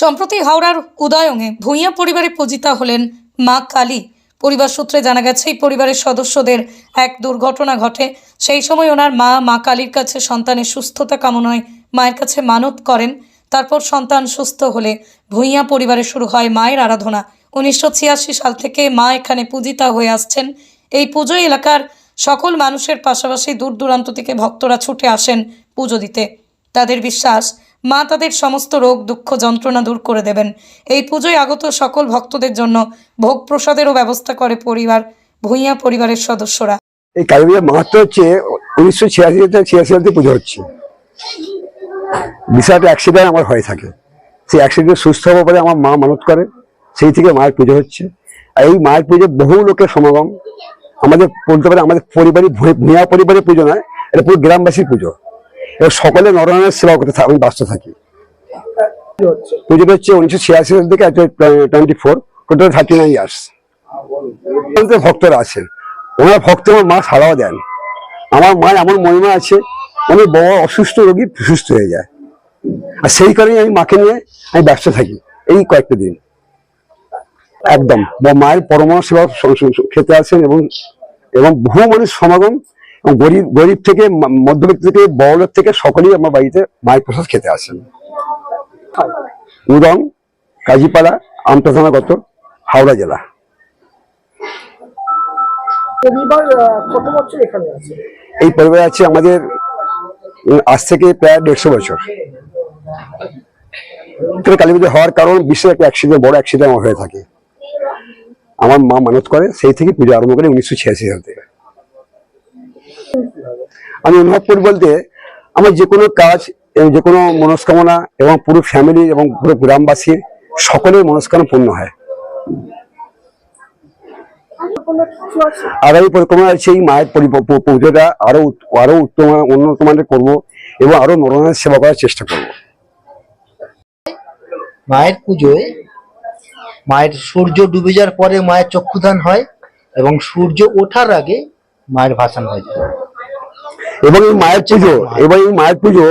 সম্প্রতি হাওড়ার উদয়ঙে ভূঁইয়া পরিবারে পূজিতা হলেন মা কালী। পরিবার সূত্রে জানা গেছে, এই পরিবারের সদস্যদের এক দুর্ঘটনা ঘটে। সেই সময় ওনার মা মা কালীর কাছে সন্তানের সুস্থতা কামনায় মায়ের কাছে মানত করেন। তারপর সন্তান সুস্থ হলে ভূঁইয়া পরিবারে শুরু হয় মায়ের আরাধনা। উনিশশো ছিয়াশি সাল থেকে মা এখানে পূজিতা হয়ে আসছেন। এই পুজো এলাকার সকল মানুষের পাশাপাশি দূর দূরান্ত থেকে ভক্তরা ছুটে আসেন পুজো দিতে। তাদের বিশ্বাস মা তাদের সমস্ত রোগ, দুঃখ, যন্ত্রণা দূর করে দেবেন। এই পুজোয় আগত সকল ভক্তদের জন্য ভোগ প্রসাদেরও ব্যবস্থা করে পরিবার, ভূঁইয়া পরিবারের সদস্যরা। এই কালী মাহাত্ম হচ্ছে উনিশশো ছিয়াশি ছিয়াশি সাল থেকে পুজো হচ্ছে। বিশাল অ্যাক্সিডেন্ট আমার হয়ে থাকে। সেই অ্যাক্সিডেন্ট সুস্থ হওয়ার পরে আমার মা মানত করে, সেই থেকে মায়ের পুজো হচ্ছে। আর এই মায়ের পুজো বহু লোকের সমাগম। আমাদের বলতে পারে আমাদের পরিবারই ভূ- ভূঁইয়া পরিবারের পুজো নয়, এটা পুরো গ্রামবাসীর পুজো। এবার সকলে নরনারায়ণের সেবা করতে আমি ব্যস্ত থাকি। হচ্ছে উনিশশো টোয়েন্টি ফোর ভক্তরা ভক্ত আমার মা দেন আমার মহিমা আছে বড় অসুস্থ রোগী হয়ে যায়। আর সেই আমি মাকে নিয়ে আমি ব্যস্ত থাকি, এই কয়েকটা দিন। একদম। মায়ের পরমাণু সেবা খেতে আসেন এবং এবং বহু মানুষ সমাগম এবং গরিব গরিব থেকে মধ্যবিত্ত থেকে বড়লোক থেকে সকলেই আমার বাড়িতে মায়ের প্রসাদ খেতে আসেন। উদং কাজীপাড়া আমতা থানাগত হাওড়া জেলা। এই পরিবার আছে আমাদের আজ থেকে প্রায় দেড়শো বছর। কালী পুজো হওয়ার কারণ বিশ্বের একটা অ্যাক্সিডেন্ট বড় অ্যাক্সিডেন্ট আমার হয়ে থাকে। আমার মা মানত করে সেই থেকে পুজো আরম্ভ করে উনিশশো ছিয়াশি সাল থেকে। আমি অনুভব করি বলতে আমার যে কোনো কাজ, এবং যে কোনো মনস্কামনা, এবং পুরো ফ্যামিলি এবং পুরো গ্রামবাসী সকলের মনস্কামনা পূর্ণ হয়। আগামী পরিকল্পনা আছে এই মায়ের পুজোটা আরও আরও উত্তম, উন্নত মানের করব, এবং আরও নরনাথ সেবা করার চেষ্টা করব। মায়ের পুজোয় মায়ের সূর্য ডুবে যাওয়ার পরে মায়ের চক্ষুদান হয়, এবং সূর্য ওঠার আগে মায়ের ভাসান হয়ে যায়। এবং এই মায়ের পুজো এবং এই মায়ের পুজো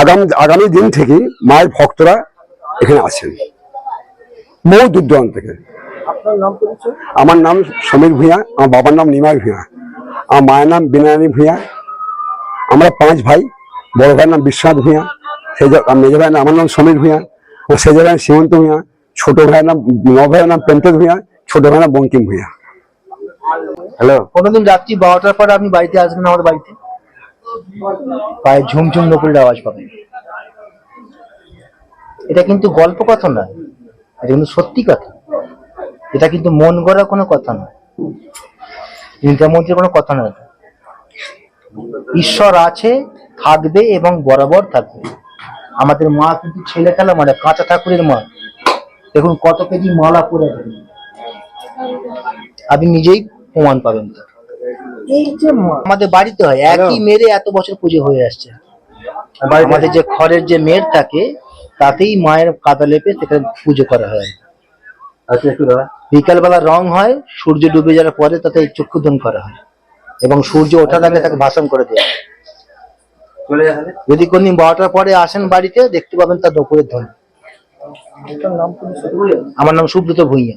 আগাম আগামী দিন থেকে মায়ের ভক্তরা এখানে আসেন। বহু দূর দূরান্ত থেকে আমার নাম সমীর ভূঁইয়া আমার বাবার নাম নিমাই ভূঁইয়া। আমার মায়ের নাম বিনারানী ভূঁইয়া। আমরা পাঁচ ভাই বড় ভাইয়ের নাম বিশ্বনাথ ভূঁইয়া সেই মেজো ভাইয়ের নাম আমার নাম সমীর আমার সেজো ভাইয়ের সীমন্ত ভূঁইয়া ছোট ভাইয়ের নাম ন ভাইয়ের নাম প্রেমচাঁদ ভূঁইয়া ছোট ভাইয়ের নাম বঙ্কিম ভূঁইয়া। হ্যালো? কোনোদিন রাত্রি বারোটার পর আপনি বাড়িতে আসবেন আমার বাড়িতে? পায়ে ঝুমঝুম নকুলের আওয়াজ পাবেন। এটা কিন্তু গল্প কথা নয়, এটা কিন্তু সত্যি কথা। এটা কিন্তু মন গড়া কোনো কথা নয়। চিন্তামন্ত্রীর কোনো কথা নয় ঈশ্বর আছে, থাকবে এবং বরাবর থাকবে। আমাদের মা কিন্তু ছেলে খেলা মানে কাঁচা ঠাকুরের মা। দেখুন কত কেজি মালা পরে আপনি নিজেই প্রমাণ পাবেন এই যে আমাদের বাড়িতে হয় একই মেরে এত বছর পুজো হয়ে আসছে। আমাদের যে খড়ের যে মেয়ের থাকে তাতেই মায়ের কাদা লেপে সেখানে পুজো করা হয়। বিকালবেলা রং হয় সূর্য ডুবে যাওয়ার পরে তাতে চক্ষুদান করা হয়। এবং সূর্য ওঠার আগে তাকে ভাষণ করে দেওয়া হয়। যদি কোনদিন বারোটার পরে আসেন বাড়িতে দেখতে পাবেন তার দুপুরের পরিচয় আমার নাম সুব্রত ভূঁইয়া।